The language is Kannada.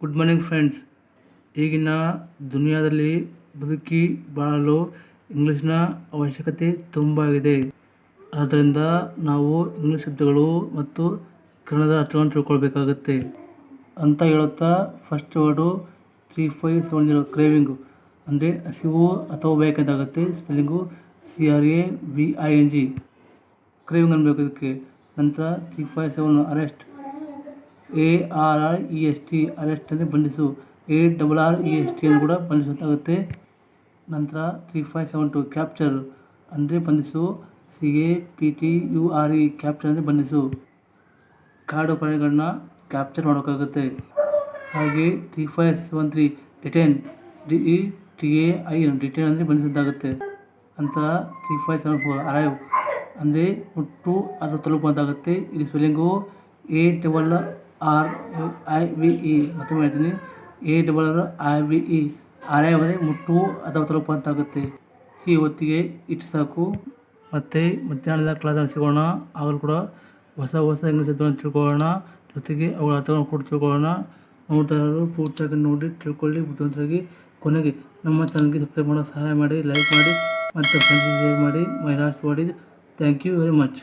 ಗುಡ್ ಮಾರ್ನಿಂಗ್ ಫ್ರೆಂಡ್ಸ್ ಈಗಿನ ದುನಿಯಾದಲ್ಲಿ ಬದುಕಿ ಬಾಳಲು ಇಂಗ್ಲೀಷ್ನ ಅವಶ್ಯಕತೆ ತುಂಬ ಇದೆ ಆದ್ದರಿಂದ ನಾವು ಇಂಗ್ಲೀಷ್ ಶಬ್ದಗಳು ಮತ್ತು ಕನ್ನಡದ ಅರ್ಥವನ್ನು ತಿಳ್ಕೊಳ್ಬೇಕಾಗುತ್ತೆ. ಅಂತ ಹೇಳುತ್ತಾ first word three five seven zero craving ಅಂದರೆ ಹಸಿವು ಅಥವಾ ಬೇಕಾಗುತ್ತೆ spelling C R A V I N G craving ಅನ್ಬೇಕು ಇದಕ್ಕೆ. ನಂತರ three five seven arrest A R R E S T arrest ಅಂದರೆ ಬಂಧಿಸು. A double R E S T ಅನ್ನು ಕೂಡ ಬಂಧಿಸುವಂತಾಗುತ್ತೆ ನಂತರ three five seven two capture ಅಂದರೆ ಬಂಧಿಸು. C A P T U R E capture ಅಂದರೆ ಬಂಧಿಸು. ಕಾಡು ಪ್ರಾಣಿಗಳನ್ನ ಕ್ಯಾಪ್ಚರ್ ಮಾಡೋಕ್ಕಾಗುತ್ತೆ. ಹಾಗೆ three five seven three detain, D E T A I detain ಅಂದರೆ ಬಂಧಿಸಿದ್ದಾಗುತ್ತೆ. ನಂತರ three five seven four arrive ಅಂದರೆ ಮುಟ್ಟು ಅದು ತಲುಪುವಂತಾಗುತ್ತೆ. ಇಲ್ಲಿ spelling A double R I V E ಮತ್ತೆ ಹೇಳ್ತೀನಿ. A double R I V E ಅಂದರೆ ಮುಟ್ಟು ಅಥವಾ ತಲುಪುವಂತಾಗುತ್ತೆ ಈ ಹೊತ್ತಿಗೆ ಇಟ್ಟು ಸಾಕು. ಮತ್ತು ಮಧ್ಯಾಹ್ನದ ಕ್ಲಾಸಲ್ಲಿ ಸಿಗೋಣ. ಆಗಲೂ ಕೂಡ ಹೊಸ ಹೊಸ ಇಂಗ್ಲೀಷ್ ಶಬ್ದಗಳನ್ನು ತಿಳ್ಕೊಳ್ಳೋಣ. ಜೊತೆಗೆ ಅವುಗಳ ಅರ್ಥಗಳನ್ನು ಕೂಡ ತಿಳ್ಕೊಳ್ಳೋಣ. ನೋಡ್ತಾರರು ಪೂರ್ತಿಯಾಗಿ ನೋಡಿ, ತಿಳ್ಕೊಳ್ಳಿ, ಬುದ್ಧಿವಂತರಾಗಿ ಕೊನೆಗೆ ನಮ್ಮ ಚಾನಲ್ಗೆ ಸಬ್ಸ್ಕ್ರೈಬ್ ಮಾಡೋ ಸಹಾಯ ಮಾಡಿ ಲೈಕ್ ಮಾಡಿ, ಮತ್ತು ಫ್ರೆಂಡ್ಸ್ ಶೇರ್ ಮಾಡಿ my last is thank you very much